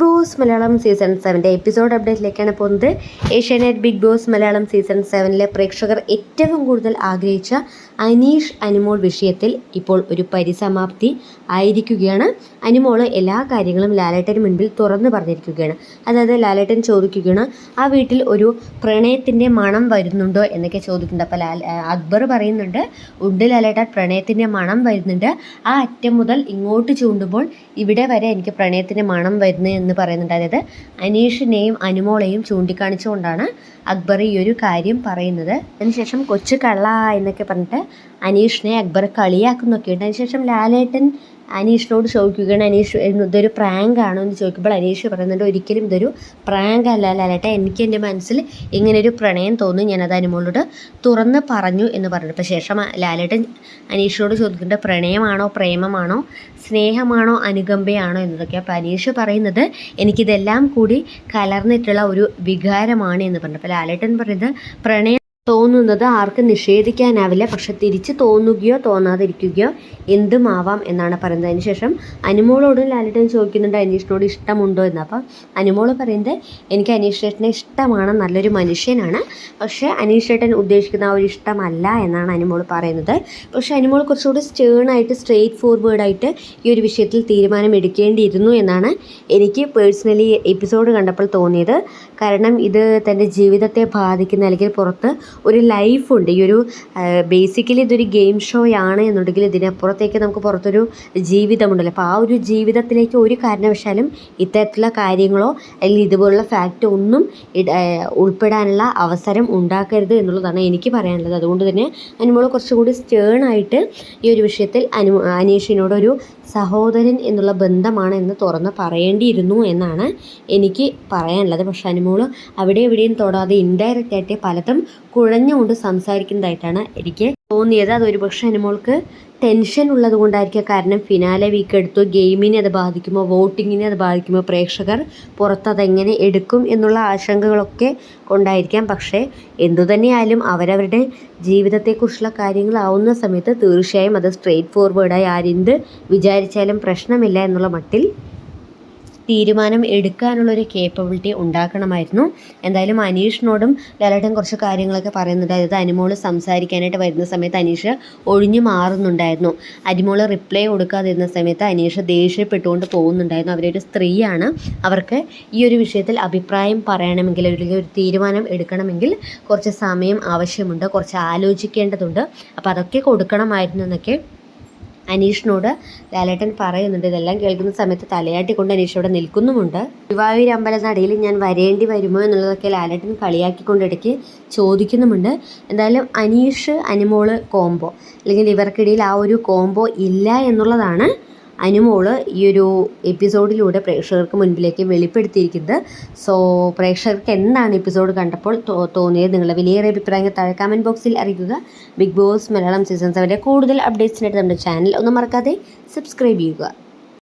Big boss Malayalam season സെവന്റെ episode അപ്ഡേറ്റിലേക്കാണ് പോകുന്നത്. Asianet big boss Malayalam season സെവനിലെ പ്രേക്ഷകർ ഏറ്റവും കൂടുതൽ ആഗ്രഹിച്ച അനീഷ് അനിമോൾ വിഷയത്തിൽ ഇപ്പോൾ ഒരു പരിസമാപ്തി ആയിരിക്കുകയാണ്. അനിമോൾ എല്ലാ കാര്യങ്ങളും ലാലേട്ടന് മുൻപിൽ തുറന്നു പറഞ്ഞിരിക്കുകയാണ്. അതായത് ലാലേട്ടൻ ചോദിക്കുകയാണ് ആ വീട്ടിൽ ഒരു പ്രണയത്തിന്റെ മണം വരുന്നുണ്ടോ? എന്നൊക്കെ ചോദിക്കുന്നുണ്ട്. അപ്പോൾ ലാൽ അക്ബർ പറയുന്നുണ്ട് ഉണ്ട് ലാലേട്ടൻ പ്രണയത്തിന്റെ മണം വരുന്നുണ്ട്. ആ അറ്റം മുതൽ ഇങ്ങോട്ട് ചൂണ്ടുമ്പോൾ ഇവിടെ വരെ എനിക്ക് പ്രണയത്തിന്റെ മണം വരുന്നു എന്ന് പറയുന്നുണ്ട് അതായത് അനീഷിനെയും അനുമോളെയും ചൂണ്ടിക്കാണിച്ചുകൊണ്ടാണ് അക്ബർ ഈ ഒരു കാര്യം പറയുന്നത്. അതിനുശേഷം കൊച്ചു കള്ള എന്നൊക്കെ പറഞ്ഞിട്ട് അനീഷിനെ അക്ബർ കളിയാക്കുന്നൊക്കെയുണ്ട്. അതിനുശേഷം ലാലേട്ടൻ അനീഷിനോട് ചോദിക്കുകയാണ് അനീഷ് ഇതൊരു പ്രാങ്ക് ആണോ? എന്ന് ചോദിക്കുമ്പോൾ അനീഷ് പറയുന്നുണ്ട് ഒരിക്കലും ഇതൊരു പ്രാങ്ക് അല്ല ലാലേട്ട എനിക്ക് എന്റെ മനസ്സിൽ ഇങ്ങനെ ഒരു പ്രണയം തോന്നി ഞാനത് അനുമോളോട് തുറന്ന് പറഞ്ഞു എന്ന് പറഞ്ഞു അപ്പോൾ ശേഷം ലാലേട്ടൻ അനീഷിനോട് ചോദിക്കേണ്ട പ്രണയമാണോ പ്രേമമാണോ സ്നേഹമാണോ അനുകമ്പയാണോ? എന്നതൊക്കെ. അപ്പോൾ അനീഷ് പറയുന്നത് എനിക്കിതെല്ലാം കൂടി കലർന്നിട്ടുള്ള ഒരു വികാരമാണ് എന്ന് പറഞ്ഞു അപ്പോൾ ലാലേട്ടൻ പറയുന്നത് പ്രണയം തോന്നുന്നത് ആർക്കും നിഷേധിക്കാനാവില്ല. പക്ഷെ തിരിച്ച് തോന്നുകയോ തോന്നാതിരിക്കുകയോ എന്തുമാവാം എന്നാണ് പറയുന്നത്. അതിനുശേഷം അനുമോളോടും ലാലിട്ടും ചോദിക്കുന്നുണ്ട് അനീഷിനോട് ഇഷ്ടമുണ്ടോ? എന്ന്. അപ്പം അനുമോൾ പറയുന്നത് എനിക്ക് അനീഷ് ചേട്ടനെ ഇഷ്ടമാണ്. നല്ലൊരു മനുഷ്യനാണ്. പക്ഷേ അനീഷ് ചേട്ടൻ ഉദ്ദേശിക്കുന്ന ആ ഒരു ഇഷ്ടമല്ല എന്നാണ് അനുമോൾ പറയുന്നത്. പക്ഷേ അനുമോൾ കുറച്ചുകൂടി സ്റ്റേണായിട്ട് സ്ട്രെയിറ്റ് ഫോർവേഡായിട്ട് ഈ ഒരു വിഷയത്തിൽ തീരുമാനം എടുക്കേണ്ടിയിരുന്നു എന്നാണ് എനിക്ക് പേഴ്സണലി എപ്പിസോഡ് കണ്ടപ്പോൾ തോന്നിയത്. കാരണം ഇത് തന്റെ ജീവിതത്തെ ബാധിക്കുന്ന അല്ലെങ്കിൽ പുറത്ത് ഒരു ലൈഫുണ്ട്. ഈ ഒരു ബേസിക്കലി ഇതൊരു ഗെയിം ഷോ ആണ് എന്നുണ്ടെങ്കിൽ ഇതിനപ്പുറത്തേക്ക് നമുക്ക് പുറത്തൊരു ജീവിതമുണ്ടല്ലോ. അപ്പോൾ ആ ഒരു ജീവിതത്തിലേക്ക് ഒരു കാരണവശാലും ഇത്തരത്തിലുള്ള കാര്യങ്ങളോ അല്ലെങ്കിൽ ഇതുപോലുള്ള ഫാക്റ്റ് ഒന്നും ഉൾപ്പെടാനുള്ള അവസരം ഉണ്ടാക്കരുത് എന്നുള്ളതാണ് എനിക്ക് പറയാനുള്ളത്. അതുകൊണ്ട് തന്നെ അനുമോൾ കുറച്ചുകൂടി സ്റ്റേണായിട്ട് ഈ ഒരു വിഷയത്തിൽ അനു അനീഷിനോടൊരു സഹോദരൻ എന്നുള്ള ബന്ധമാണ് എന്ന് തുറന്ന് പറയേണ്ടിയിരുന്നു എന്നാണ് എനിക്ക് പറയാനുള്ളത്. പക്ഷേ അനുമോൾ അവിടെ എവിടെയും തൊടാതെ ഇൻഡയറക്റ്റ് ആയിട്ട് പലതും കുഴഞ്ഞുകൊണ്ട് സംസാരിക്കുന്നതായിട്ടാണ് എനിക്ക് തോന്നിയത്. അത് ഒരുപക്ഷെ അനുമോൾക്ക് ടെൻഷൻ ഉള്ളത് കൊണ്ടായിരിക്കാം. കാരണം ഫിനാലെ വീക്ക് എടുത്തു. ഗെയിമിനെ അത് ബാധിക്കുമോ? വോട്ടിങ്ങിനെ അത് ബാധിക്കുമോ? പ്രേക്ഷകർ പുറത്തതെങ്ങനെ എടുക്കും എന്നുള്ള ആശങ്കകളൊക്കെ കൊണ്ടായിരിക്കാം. പക്ഷേ എന്തുതന്നെയായാലും അവരവരുടെ ജീവിതത്തെക്കുറിച്ചുള്ള കാര്യങ്ങളാവുന്ന സമയത്ത് തീർച്ചയായും അത് സ്ട്രെയിറ്റ് ഫോർവേഡായി ആരെന്ത് വിചാരിച്ചാലും പ്രശ്നമില്ല എന്നുള്ള മട്ടിൽ തീരുമാനം എടുക്കാനുള്ള ഒരു കേപ്പബിലിറ്റി ഉണ്ടാക്കണമായിരുന്നു. എന്തായാലും അനീഷിനോടും ലാലേട്ടൻ കുറച്ച് കാര്യങ്ങളൊക്കെ പറയുന്നുണ്ട്. അതായത് അനുമോൾ സംസാരിക്കാനായിട്ട് വരുന്ന സമയത്ത് അനീഷ് ഒഴിഞ്ഞു മാറുന്നുണ്ടായിരുന്നു. അനുമോൾ റിപ്ലൈ കൊടുക്കാതിരുന്ന സമയത്ത് അനീഷ് ദേഷ്യപ്പെട്ടുകൊണ്ട് പോകുന്നുണ്ടായിരുന്നു. അവരൊരു സ്ത്രീയാണ്. അവർക്ക് ഈ ഒരു വിഷയത്തിൽ അഭിപ്രായം പറയണമെങ്കിൽ അല്ലെങ്കിൽ ഒരു തീരുമാനം എടുക്കണമെങ്കിൽ കുറച്ച് സമയം ആവശ്യമുണ്ട്. കുറച്ച് ആലോചിക്കേണ്ടതുണ്ട്. അപ്പോൾ അതൊക്കെ കൊടുക്കണമായിരുന്നു എന്നൊക്കെ അനീഷിനോട് ലാലേട്ടൻ പറയുന്നുണ്ട് ഇതെല്ലാം കേൾക്കുന്ന സമയത്ത് തലയാട്ടി കൊണ്ട് അനീഷ് അവിടെ നിൽക്കുന്നുമുണ്ട്. ഗുരുവായൂർ അമ്പലനടയിൽ ഞാൻ വരേണ്ടി വരുമോ എന്നുള്ളതൊക്കെ ലാലേട്ടൻ കളിയാക്കിക്കൊണ്ടിടയ്ക്ക് ചോദിക്കുന്നുമുണ്ട്. എന്തായാലും അനീഷ് അനിമോൾ കോംബോ. അല്ലെങ്കിൽ ഇവർക്കിടയിൽ ആ ഒരു കോംബോ ഇല്ല എന്നുള്ളതാണ് അനുമോൾ ഈ ഒരു എപ്പിസോഡിലൂടെ പ്രേക്ഷകർക്ക് മുൻപിലേക്ക് വെളിപ്പെടുത്തിയിരിക്കുന്നത്. സോ പ്രേക്ഷകർക്ക് എന്താണ് എപ്പിസോഡ് കണ്ടപ്പോൾ തോന്നിയത്? നിങ്ങളുടെ വിലയേറിയ അഭിപ്രായങ്ങൾ താഴെ കമന്റ് ബോക്സിൽ അറിയിക്കുക. ബിഗ് ബോസ് മലയാളം സീസൺ സെവന്റെ കൂടുതൽ അപ്ഡേറ്റ്സിനായിട്ട് നമ്മുടെ ചാനൽ ഒന്നും മറക്കാതെ സബ്സ്ക്രൈബ് ചെയ്യുക.